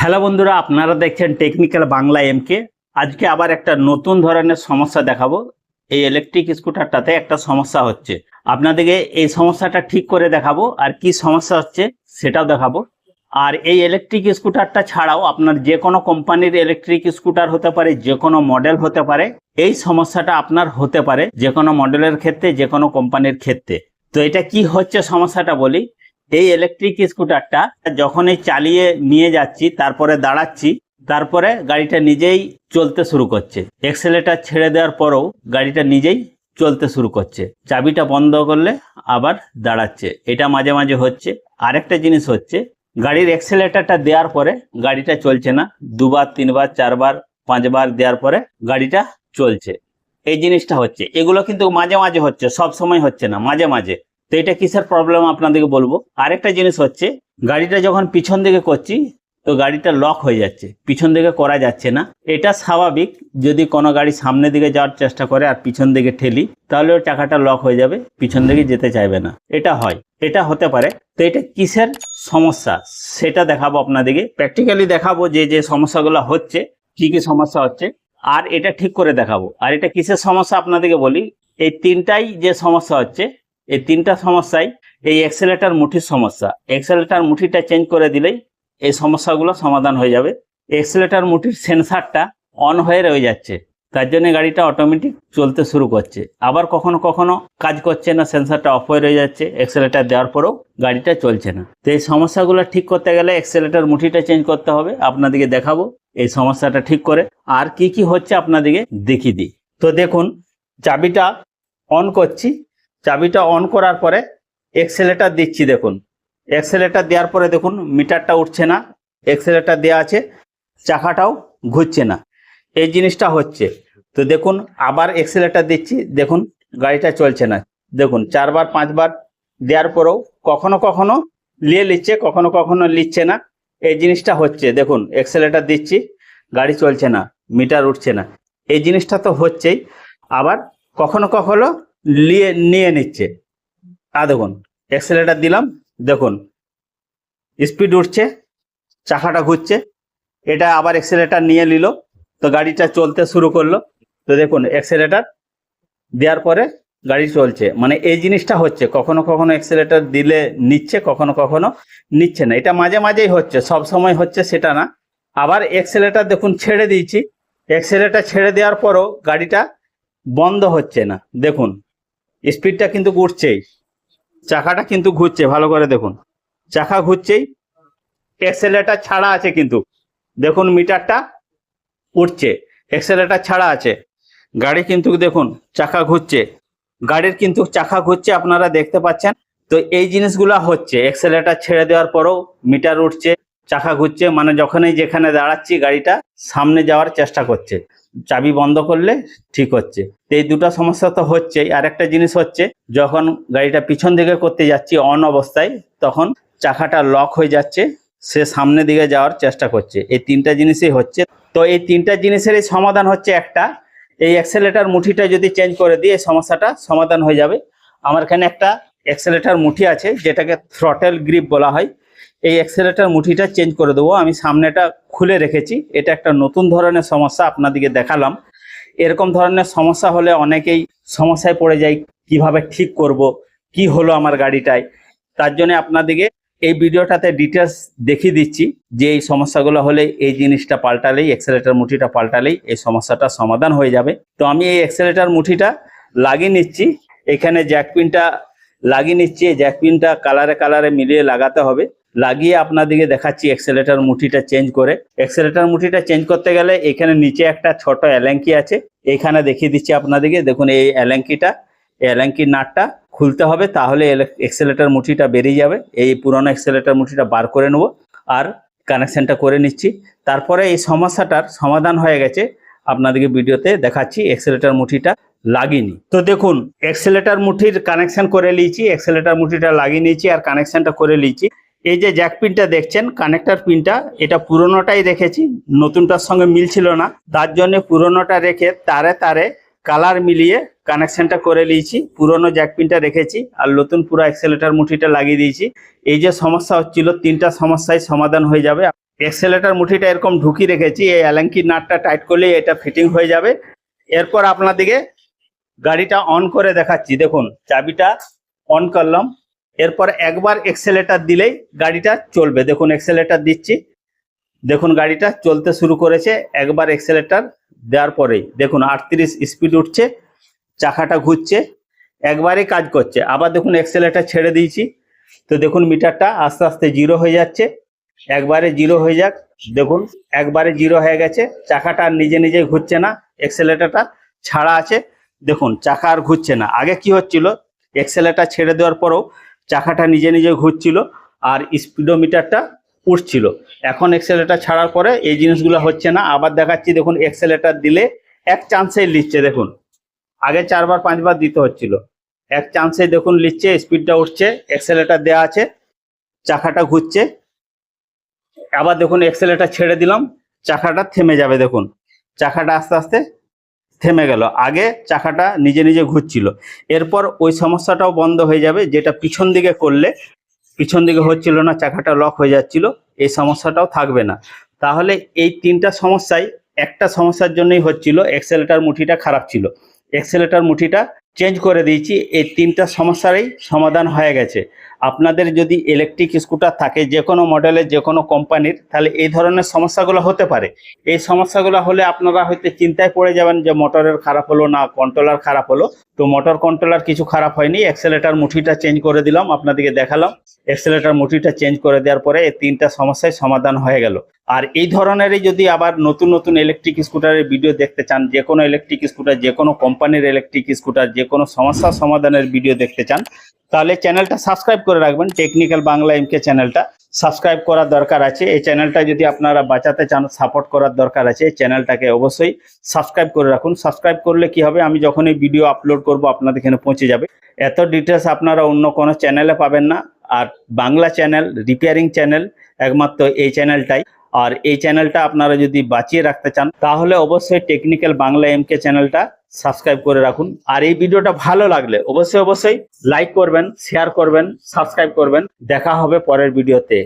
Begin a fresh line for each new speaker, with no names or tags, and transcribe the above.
Hello বন্ধুরা, আপনারা দেখছেন টেকনিক্যাল বাংলা এমকে আজকে আবার একটা নতুন ধরনের সমস্যা দেখাবো। এই ইলেকট্রিক স্কুটারটাতে একটা সমস্যা হচ্ছে। আপনাদেরকে এই সমস্যাটা ঠিক করে দেখাবো আর কি সমস্যা হচ্ছে সেটাও দেখাবো। আর এই ইলেকট্রিক স্কুটারটা ছাড়াও আপনার যে কোনো কোম্পানির ইলেকট্রিক স্কুটার হতে পারে, যে কোনো মডেল হতে পারে, এই সমস্যাটা আপনার হতে পারে যে কোনো মডেলের ক্ষেত্রে, যে কোনো কোম্পানির ক্ষেত্রে। তো এটা কি হচ্ছে সমস্যাটা বলি? এই ইলেকট্রিক স্কুটারটা যখনই চালিয়ে নিয়ে যাচ্ছি, তারপরে দাঁড়াচ্ছি, তারপরে গাড়িটা নিজেই চলতে শুরু করছে। এক্সেলেটার ছেড়ে দেওয়ার পরেও গাড়িটা নিজেই চলতে শুরু করছে। চাবিটা বন্ধ করলে আবার দাঁড়াচ্ছে। এটা মাঝে মাঝে হচ্ছে। আরেকটা জিনিস হচ্ছে, গাড়ির এক্সেলেটারটা দেওয়ার পরে গাড়িটা চলছে না। দুবার, তিনবার, চারবার, পাঁচবার দেওয়ার পরে গাড়িটা চলছে। এই জিনিসটা হচ্ছে। এগুলো কিন্তু মাঝে মাঝে হচ্ছে সব সময় হচ্ছে না, মাঝে মাঝে। তো এটা কিসের প্রবলেম আপনাদেরকে বলব? আরেকটা জিনিস হচ্ছে, গাড়িটা যখন পিছন দিকে করছি, তো গাড়িটা লক হয়ে যাচ্ছে। পিছন দিকে করা যাচ্ছে না। এটা স্বাভাবিক, যদি কোনো গাড়ি সামনে দিকে যাওয়ার চেষ্টা করে আর পিছন দিকে ঠেলি, তাহলে ওর চাকাটা লক হয়ে যাবে, পিছন দিকে যেতে চাইবে না। এটা হয়। এটা হতে পারে। তো এটা কিসের সমস্যা? সেটা দেখাবো আপনাদেরকে। প্র্যাকটিক্যালি দেখাবো যে যে সমস্যাগুলো হচ্ছে, কি কি সমস্যা হচ্ছে, আর এটা ঠিক করে দেখাবো। আর এটা কিসের সমস্যা আপনাদেরকে বলি, এই তিনটাই যে সমস্যা হচ্ছে এই তিনটা সমস্যাই এই এক্সেলেটার মুঠির সমস্যা। এক্সেলেটার মুঠিটা চেঞ্জ করে দিলেই এই সমস্যাগুলো সমাধান হয়ে যাবে। এক্সেলেটার মুঠির সেন্সারটা অন হয়ে রয়ে যাচ্ছে। তার জন্য গাড়িটা অটোমেটিক চলতে শুরু করছে। আবার কখনো কখনো কাজ করছে না সেন্সারটা অফ হয়ে রয়ে যাচ্ছে এক্সেলেটার দেওয়ার পরেও গাড়িটা চলছে না। তো এই সমস্যাগুলো ঠিক করতে গেলে এক্সেলেটার মুঠিটা চেঞ্জ করতে হবে। আপনাদেরকে দেখাবো এই সমস্যাটা ঠিক করে আর কি কি হচ্ছে আপনাদেরকে দেখিয়ে দিই। তো দেখুন, চাবিটা অন করছি। চাবিটা অন করার পরে এক্সেলেটার দিচ্ছি দেখুন। এক্সেলেটার দেওয়ার পরে দেখুন, মিটারটা উঠছে না। এক্সেলেটার দেওয়া আছে, চাকাটাও ঘুরছে না। এই জিনিসটা হচ্ছে, তো দেখুন, আবার এক্সেলেটার দিচ্ছি, দেখুন, গাড়িটা চলছে না। দেখুন, চারবার, পাঁচবার দেওয়ার পরেও কখনো কখনো নিয়ে নিচ্ছে, কখনো কখনো নিচ্ছে না। এই জিনিসটা হচ্ছে, দেখুন এক্সেলেটার দিচ্ছি, গাড়ি চলছে না, মিটার উঠছে না। এই জিনিসটা তো হচ্ছেই, আবার কখনো কখনো নিয়ে নিচ্ছে। তা দেখুন এক্সেলেটার দিলাম, দেখুন স্পিড উঠছে, চাকাটা ঘুরছে, এটা আবার এক্সেলেটার নিয়ে নিল, তো গাড়িটা চলতে শুরু করল। তো দেখুন এক্সেলেটার দেওয়ার পরে গাড়ি চলছে। মানে এই জিনিসটা হচ্ছে, কখনো কখনো এক্সেলেটার দিলে নিচ্ছে, কখনো কখনো নিচ্ছে না। এটা মাঝে মাঝেই হচ্ছে, সব সময় হচ্ছে সেটা না। আবার এক্সেলেটার দেখুন, ছেড়ে দিয়েছি। এক্সেলেটার ছেড়ে দেওয়ার পরও গাড়িটা বন্ধ হচ্ছে না। দেখুন স্পিডটা কিন্তু ঘুরছেই। চাকাটা কিন্তু ঘুরছে, ভালো করে দেখুন। চাকা ঘুরছেই এক্সেলেটার ছাড়া আছে কিন্তু। দেখুন, মিটারটা উঠছে এক্সেলেটার ছাড়া আছে। গাড়ি কিন্তু দেখুন, চাকা ঘুরছে। গাড়ির কিন্তু চাকা ঘুরছে, আপনারা দেখতে পাচ্ছেন। তো এই জিনিসগুলো হচ্ছে এক্সেলেটার ছেড়ে দেওয়ার পরেও মিটার উঠছে, চাকা ঘুরছে মানে যখনই যেখানে দাঁড়াচ্ছি, গাড়িটা সামনে যাওয়ার চেষ্টা করছে। চাবি বন্ধ করলে ঠিক হচ্ছে। তো এই দুটো সমস্যা তো হচ্ছেই। আর একটা জিনিস হচ্ছে, যখন গাড়িটা পিছন দিকে করতে যাচ্ছি অন অবস্থায়, তখন চাকাটা লক হয়ে যাচ্ছে, সে সামনে দিকে যাওয়ার চেষ্টা করছে। এই তিনটা জিনিসই হচ্ছে। তো এই তিনটা জিনিসেরই সমাধান হচ্ছে একটা, এই অ্যাক্সেলেটার মুঠিটা যদি চেঞ্জ করে দিই এই সমস্যাটা সমাধান হয়ে যাবে। আমার এখানে একটা অ্যাক্সেলেটার মুঠি আছে, যেটাকে থ্রটেল গ্রিপ বলা হয়। এই অ্যাক্সেলেটার মুঠিটা চেঞ্জ করে দেবো। আমি সামনেটা খুলে রেখেছি। এটা একটা নতুন ধরনের সমস্যা আপনাদেরকে দেখালাম। এরকম ধরনের সমস্যা হলে অনেকেই সমস্যায় পড়ে যায়, কীভাবে ঠিক করব, কি হলো আমার গাড়িটায়। তার জন্য আপনাদেরকে এই ভিডিওটাতে ডিটেলস দেখিয়ে দিচ্ছি যে এই সমস্যাগুলো হলে এই জিনিসটা পাল্টালেই এক্সেলেটার মুঠিটা পাল্টালেই এই সমস্যাটা সমাধান হয়ে যাবে। তো আমি এই এক্সেলেটার মুঠিটা লাগিয়ে নিচ্ছি। এখানে জ্যাকপিনটা লাগিয়ে নিচ্ছি জ্যাকপিনটা কালারে কালারে মিলিয়ে লাগাতে হবে। লাগিয়ে আপনাদেরকে দেখাচ্ছি এক্সেলেটার মুঠিটা চেঞ্জ করে। এক্সেলেটার মুঠিটা চেঞ্জ করতে গেলে এখানে নিচে একটা ছোট এল্যাঙ্কি আছে। এখানে দেখিয়ে দিচ্ছি আপনাদেরকে দেখুন এই এল্যাঙ্কিটা এই নাটটা খুলতে হবে, তাহলে এক্সেলেটার মুঠিটা বেরিয়ে যাবে। এই পুরনো এক্সেলেটার মুঠিটা বার করে নেব আর কানেকশনটা করে নিচ্ছি। তারপরে এই সমস্যাটার সমাধান হয়ে গেছে। আপনাদেরকে ভিডিওতে দেখাচ্ছি এক্সেলেটার মুঠিটা লাগিনি। তো দেখুন এক্সেলেটার মুঠির কানেকশন করে নিয়েছি এক্সেলেটার মুঠিটা লাগিয়ে নিয়েছি আর কানেকশনটা করে নিয়েছি। এই যে জ্যাক পিনটা দেখছেন কানেক্টার পিনটা এটা পুরোনোটাই রেখেছি, নতুনটার সঙ্গে মিলছিল না। তার জন্য পুরোনোটা রেখে তারে তারে কালার মিলিয়ে কানেকশনটা করে নিয়েছি, পুরনো জ্যাক পিনটা রেখেছি আর নতুন পুরো অ্যাক্সেলেটার মুঠিটা লাগিয়ে দিয়েছি। এই যে সমস্যা হচ্ছিল, তিনটা সমস্যায় সমাধান হয়ে যাবে। এক্সেলেটার মুঠিটা এরকম ঢুকি রেখেছি, এই অ্যালাঙ্কি নাটটা টাইট করলে এটা ফিটিং হয়ে যাবে। এরপর আপনাদিকে গাড়িটা অন করে দেখাচ্ছি। দেখুন, চাবিটা অন করলাম। এরপর একবার এক্সেলেটার দিলেই গাড়িটা চলবে। দেখুন এক্সেলেটার দিচ্ছি। দেখুন, গাড়িটা চলতে শুরু করেছে। একবার এক্সেলেটার দেওয়ার পরেই। দেখুন, আটত্রিশ স্পিড উঠছে, চাকাটা ঘুরছে একবারে কাজ করছে। আবার দেখুন এক্সেলেটার ছেড়ে দিয়েছি। তো দেখুন, মিটারটা আস্তে আস্তে জিরো হয়ে যাচ্ছে। একবারে জিরো হয়ে যাক। দেখুন, একবারে জিরো হয়ে গেছে। চাকাটা নিজে নিজে ঘুরছে না। এক্সেলেটারটা ছাড়া আছে। দেখুন, চাকা আর ঘুরছে না। আগে কি হচ্ছিল? এক্সেলেটার ছেড়ে দেওয়ার পরেও চাকাটা নিজে নিজে ঘুরছিল আর স্পিডোমিটারটা উঠছিল। এখন এক্সেলেটার ছাড়ার পরে এই জিনিসগুলো হচ্ছে না। আবার দেখাচ্ছি, দেখুন এক্সেলেটার দিলে এক চান্সেই লিখছে, দেখুন। আগে চারবার, পাঁচবার দিতে হচ্ছিল। এক চান্সে দেখুন লিখছে স্পিডটা উঠছে এক্সেলেটার দেওয়া আছে, চাকাটা ঘুরছে। আবার দেখুন এক্সেলেটার ছেড়ে দিলাম, চাকাটা থেমে যাবে, দেখুন। চাকাটা আস্তে আস্তে থেমে গেল। আগে চাকাটা নিজে নিজে ঘুরছিল। এরপর ওই সমস্যাটাও বন্ধ হয়ে যাবে, যেটা পিছন দিকে করলে পিছন দিকে হচ্ছিল না, চাকাটা লক হয়ে যাচ্ছিল, এই সমস্যাটাও থাকবে না। তাহলে এই তিনটা সমস্যাই একটা সমস্যার জন্যই হচ্ছিল এক্সেলেটার মুঠিটা খারাপ ছিল। এক্সেলেটার মুঠিটা চেঞ্জ করে দিয়েছি, এই তিনটা সমস্যারই সমাধান হয়ে গেছে। আপনাদের যদি ইলেকট্রিক স্কুটার থাকে যে কোনো মডেলের যে কোনো কোম্পানির তাহলে এই ধরনের সমস্যাগুলো হতে পারে। এই সমস্যাগুলো হলে আপনারা হয়তো চিন্তায় পড়ে যাবেন যে মোটরের খারাপ হলো না কন্ট্রোলার খারাপ হলো। তো মোটর কন্ট্রোলার কিছু খারাপ হয়নি এক্সেলেটার মুঠিটা চেঞ্জ করে দিলাম, আপনাদেরকে দেখালাম। এক্সেলেটার মুঠিটা চেঞ্জ করে দেওয়ার পরে এই তিনটা সমস্যায় সমাধান হয়ে গেল। আর এই ধরনেরই যদি আবার নতুন নতুন ইলেকট্রিক স্কুটারের ভিডিও দেখতে চান, যে কোনো ইলেকট্রিক স্কুটার যে কোনো কোম্পানির ইলেকট্রিক স্কুটার যে কোনো সমস্যার সমাধানের ভিডিও দেখতে চান, তাহলে চ্যানেলটা সাবস্ক্রাইব করে রাখবেন টেকনিক্যাল বাংলা এমকে চ্যানেলটা সাবস্ক্রাইব করার দরকার আছে। এই চ্যানেলটা যদি আপনারা বাঁচাতে চান সাপোর্ট করার দরকার আছে, এই চ্যানেলটাকে অবশ্যই সাবস্ক্রাইব করে রাখুন। সাবস্ক্রাইব করলে কি হবে? আমি যখনই ভিডিও আপলোড করব, আপনাদের এখানে পৌঁছে যাবে। এত ডিটেলস আপনারা অন্য কোনো চ্যানেলে পাবেন না। আর বাংলা চ্যানেল রিপেয়ারিং চ্যানেল একমাত্র এই চ্যানেলটাই আর এই চ্যানেলটা আপনারা যদি বাঁচিয়ে রাখতে চান, তাহলে অবশ্যই টেকনিক্যাল বাংলা এমকে চ্যানেলটা সাবস্ক্রাইব করে রাখুন। আর এই ভিডিওটা ভালো লাগলে অবশ্যই অবশ্যই লাইক করবেন শেয়ার করবেন সাবস্ক্রাইব করবেন। দেখা হবে পরের ভিডিওতে।